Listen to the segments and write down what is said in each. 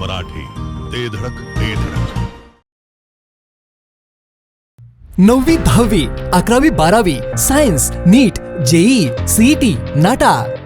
मराठी ते धडक ते धडक. नववी दहावी अकरावी बारावी science NEET JEE CET NATA.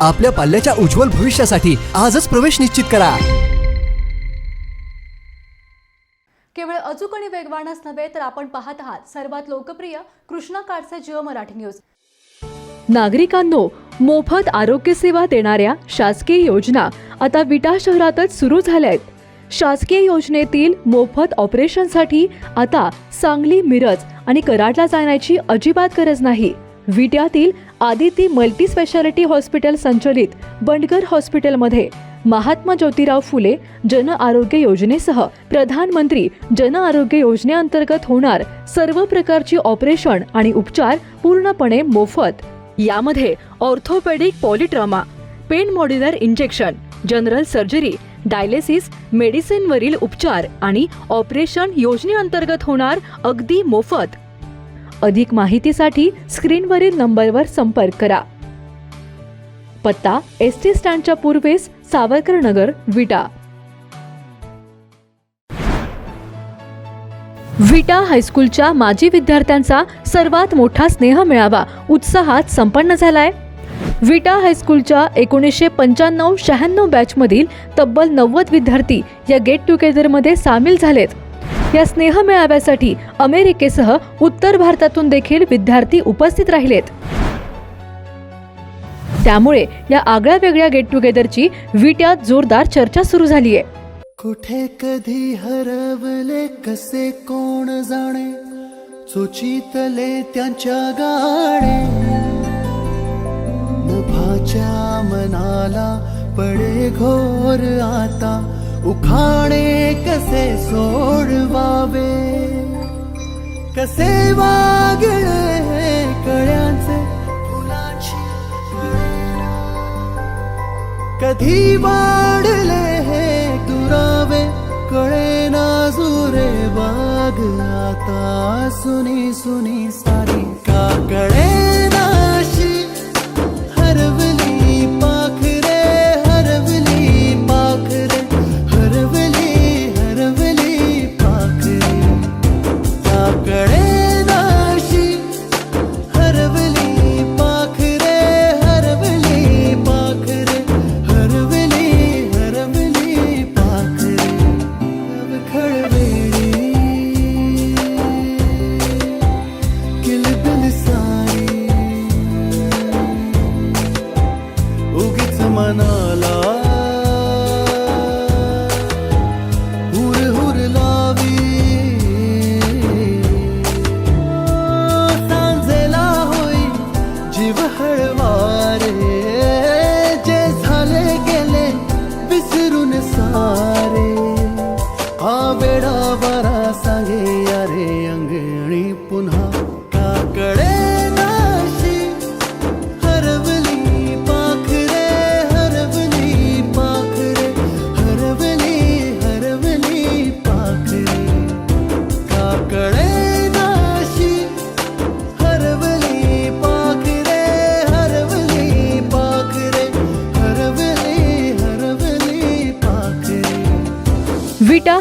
आपल्या पाल्याच्या उज्ज्वल भविष्यासाठी आजच प्रवेश निश्चित करा. केवळ अचूक आणि वेगवानच नव्हे तर आपण पाहत आहात सर्वात लोकप्रिय कृष्णा काडसे जिओ मराठी न्यूज. नागरिकांनो मोफत आरोग्य सेवा देणाऱ्या शासकीय योजना आता विटा शहरातच सुरू झाल्या आहेत शासकीय योजनेतील मोफत ऑपरेशनसाठी आता सांगली मिरज आणि कराडला जाण्याची अजिबात गरज नाही. विट्यातील आदिती मल्टी स्पेशालिटी हॉस्पिटल संचलित बंडगर हॉस्पिटलमध्ये महात्मा ज्योतिराव फुले जन आरोग्य योजनेसह प्रधानमंत्री जन आरोग्य योजनेअंतर्गत होणार सर्व प्रकारची ऑपरेशन आणि उपचार पूर्णपणे मोफत. यामध्ये orthopedic polytrauma pain modular injection general surgery dialysis मेडिसिनवरील उपचार आणि ऑपरेशन योजनेअंतर्गत होणार अगदी मोफत. अधिक माहितीसाठी स्क्रीनवरील नंबरवर संपर्क करा. पत्ता एस टी स्टँडच्या पूर्वेस सावरकर नगर विटा. विटा हायस्कूलच्या माजी विद्यार्थ्यांचा सर्वात मोठा स्नेह मिळावा उत्साहात संपन्न झालाय. विटा हायस्कूलच्या एकोणीसशे पंच्याण्णव शहाण्णव बॅचमधील तब्बल नव्वद विद्यार्थी या गेट टुगेदरमध्ये सामील झालेत. या स्नेह मेळाव्यासाठी अमेरिकेसह उत्तर भारतातून देखील विद्यार्थी उपस्थित राहिलेत. त्यामुळे या आगळ्या वेगळ्या गेट टुगेदरची विट्यात जोरदार चर्चा सुरू झाली आहे कुठे कधी हरवले कसे कोण जाणे चोचितले त्यांच्या गाणे. नभाच्या मनाला पडे घोर आता उखाणे कसे सोडवावे? कसे वागळे हे कळ्यांचे फुलांची कधी वाढले हे दुरावे? कळे ना जुरे बाग आता सुनी सुनी सारी का कळे ना one. Uh,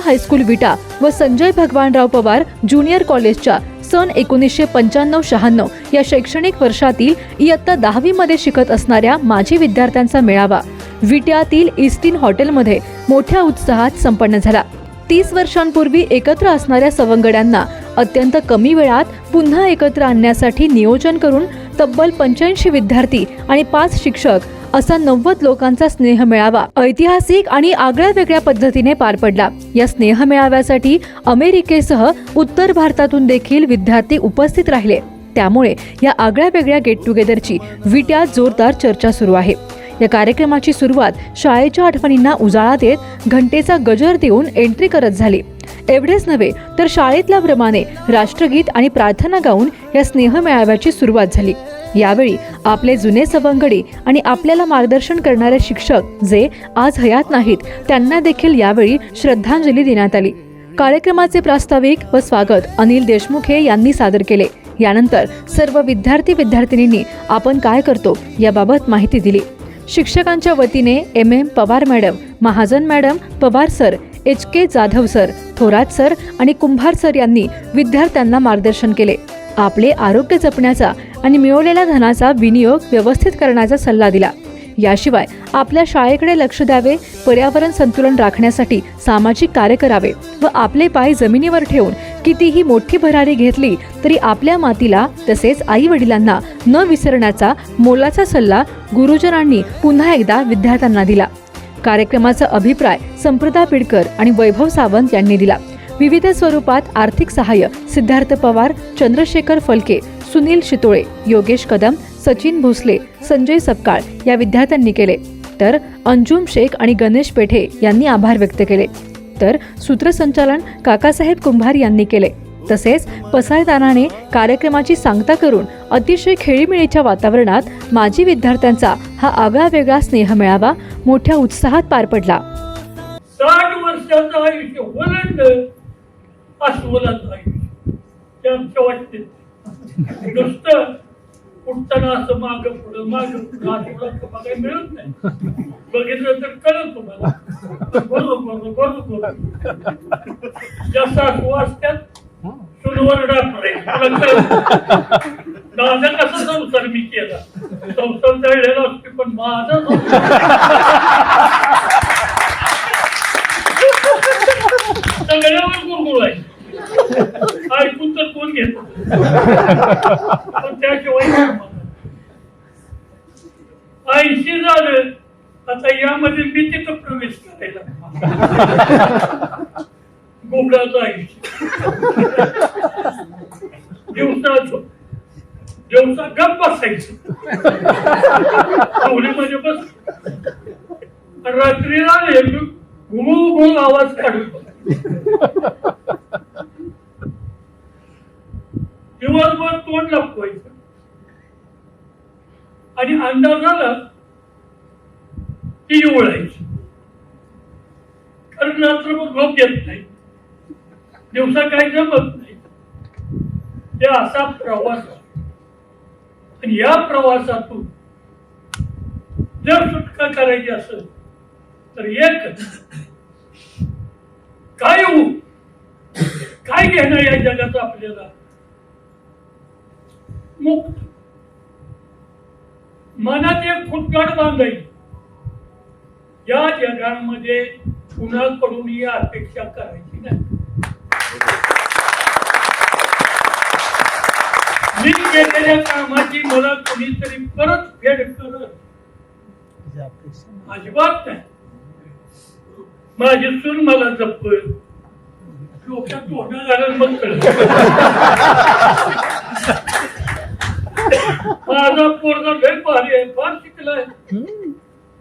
हायस्कूल विटा व संजय भगवानराव पवार ज्युनियर कॉलेजच्या सन एकोणीसशे पंच्याण्णव शहाण्णव या शैक्षणिक वर्षातील इयत्ता दहावीमध्ये शिकत असणाऱ्या माजी विद्यार्थ्यांचा मेळावा. विट्यातील इस्टिन हॉटेलमध्ये मोठ्या उत्साहात संपन्न झाला. तीस वर्षांपूर्वी एकत्र असणाऱ्या सवंगड्यांना अत्यंत कमी वेळात पुन्हा एकत्र आणण्यासाठी नियोजन करून तब्बल पंच्याऐंशी विद्यार्थी आणि पाच शिक्षक असा नव्वद लोकांचा स्नेह मेळावा ऐतिहासिक आणि आगळ्या वेगळ्या पद्धतीने पार पडला. या स्नेह मेळाव्यासाठी अमेरिकेसह उत्तर भारतातून देखील विद्यार्थी उपस्थित राहिले. त्यामुळे या आगळ्या वेगळ्या गेट टुगेदरची विट्यात जोरदार चर्चा सुरू आहे. या कार्यक्रमाची सुरुवात शाळेच्या आठवणींना उजाळा देत घंटेचा गजर देऊन एंट्री करत झाली. एवढेच नव्हे तर शाळेतल्या प्रमाणे राष्ट्रगीत आणि प्रार्थना गाऊन या स्नेह मेळाव्याची सुरुवात झाली. यावेळी आपले जुने सवंगडी आणि आपल्याला मार्गदर्शन करणारे शिक्षक जे आज हयात नाहीत त्यांना देखील यावेळी श्रद्धांजली देण्यात आली. कार्यक्रमाचे प्रास्ताविक व स्वागत अनिल देशमुखे यांनी सादर केले. यानंतर सर्व विद्यार्थी विद्यार्थिनींनी आपण काय करतो याबाबत माहिती दिली. शिक्षकांच्या वतीने M M Pawar madam Mahajan madam Pawar sir H K Jadhav sir Thorat sir आणि कुंभार सर यांनी विद्यार्थ्यांना मार्गदर्शन केले. आपले आरोग्य जपण्याचा आणि मिळवलेल्या धनाचा विनियोग व्यवस्थित करण्याचा सल्ला दिला. याशिवाय आपल्या शाळेकडे लक्ष द्यावे पर्यावरण संतुलन राखण्यासाठी सामाजिक कार्य करावे व आपले पाय जमिनीवर ठेवून कितीही मोठी भरारी घेतली तरी आपल्या मातीला तसेच आई वडिलांना न विसरण्याचा मोलाचा सल्ला गुरुजनांनी पुन्हा एकदा विद्यार्थ्यांना दिला. कार्यक्रमाचा अभिप्राय संप्रदा पिडकर आणि वैभव सावंत यांनी दिला. विविध स्वरूपात आर्थिक सहाय्य सिद्धार्थ पवार चंद्रशेखर फलके सुनील शितोळे योगेश कदम सचिन भोसले संजय सपकाळ या विद्यार्थ्यांनी केले. तर अंजुम शेख आणि गणेश पेठे यांनी आभार व्यक्त केले. तर सूत्रसंचालन काकासाहेब कुंभार यांनी केले. तसेच पसायदानाने कार्यक्रमाची सांगता करून अतिशय खेळीमेळीच्या वातावरणात माजी विद्यार्थ्यांचा हा आगळा वेगळा स्नेह मिळावा मोठ्या उत्साहात पार पडला. साठ वर्षाचं आयुष्य ओलांडलं अस्वलाचं आयुष्य. ते आमच्या वाटते. नुसतं उठताना असं माग पुढं माग पुढं असं बघायला मिळत नाही. बघितलं तर कळत तुम्हाला. बरोबर बरोबर. जास्त असं वाचत्यात सुनवर डाकरे माझा कसा संसार मी केला. संसार जळलेला असते पण माझा सगळ्यावर गुरगुळ आहे. ऐकून तर कोण घेत? पण त्याशिवाय ऐंशी झालं आता यामध्ये मी तिथं प्रवेश करायला गुबडाचं आयुष्य दिवसा दिवसा गप बसायचं म्हणजे बस रात्रीला घुमू आवाज काढू दिवसभर तोंड लपवायचं. आणि अंदाज झाला ती उळायची कारण रात्रभर झोप येत नाही. दिवसा काही जमत नाही. ते असा प्रवास आणि या प्रवासातून जर सुटका करायची असेल तर एक काय होऊ? काय घेणं या जगाचं आपल्याला? मुक्त. मनात एक फुटगाड बांधायची. या जगामध्ये कुणाकडून ही अपेक्षा करायची नाही. मी केलेल्या कामाची मला कोणीतरी परत फेड करत अजिबात नाही. माझी सून मला जपतोय डोक्यात मग माझा पोरगा लय भारी आहे फार शिकलाय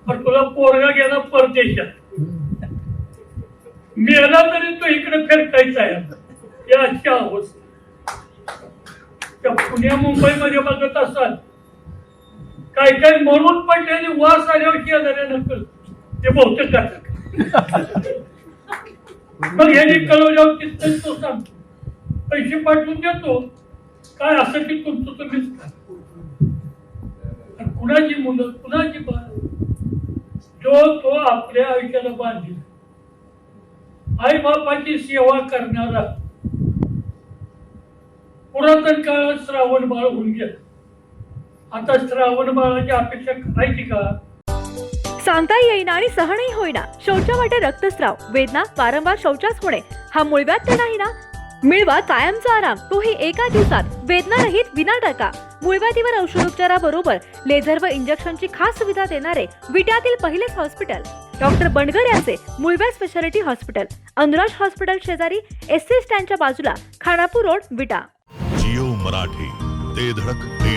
पण तुला पोरगा गेला परदेशात. मेला तरी तो इकडे फिरकायचा आहे. या अशा अवस्था त्या पुण्या मुंबईमध्ये बघत असाल. काय काय म्हणून पडलेली वास आल्यावर शेजाऱ्या नकल ते बहुतेक करतात मग ह्याने कळवल्यावर तिथं तो सांगतो पैसे पाठवून देतो. काय असं की तुमचं तुम्हीच करा. कुणाची मुलं कुणाची बाळ? जो तो आपल्या आयुष्याला बांधील. आई बापाची सेवा करणारा पुरातन काळात श्रावण बाळ होऊन गेलं. आता श्रावण बाळाची अपेक्षा करायची का? सांगता येईना आणि सहनही होईना. शौचावाटे रक्तस्राव. वेदना वारंवार शौचास होणे. हा मुळव्याध तर नाही ना? मिळवा कायमचा आराम. तोही एका दिवसात. वेदनारहित विना टाका मुळव्याधीवर औषधोपचाराबरोबर लेझर व इंजेक्शनची खास सुविधा देणारे विट्यातील पहिलेच हॉस्पिटल. डॉक्टर बंडगर यांचे मुळव्या स्पेशालिटी हॉस्पिटल. अनुराज हॉस्पिटल शेजारी एस सी स्टँडच्या बाजूला खानापूर रोड विटा. मराठी. ते धडक ते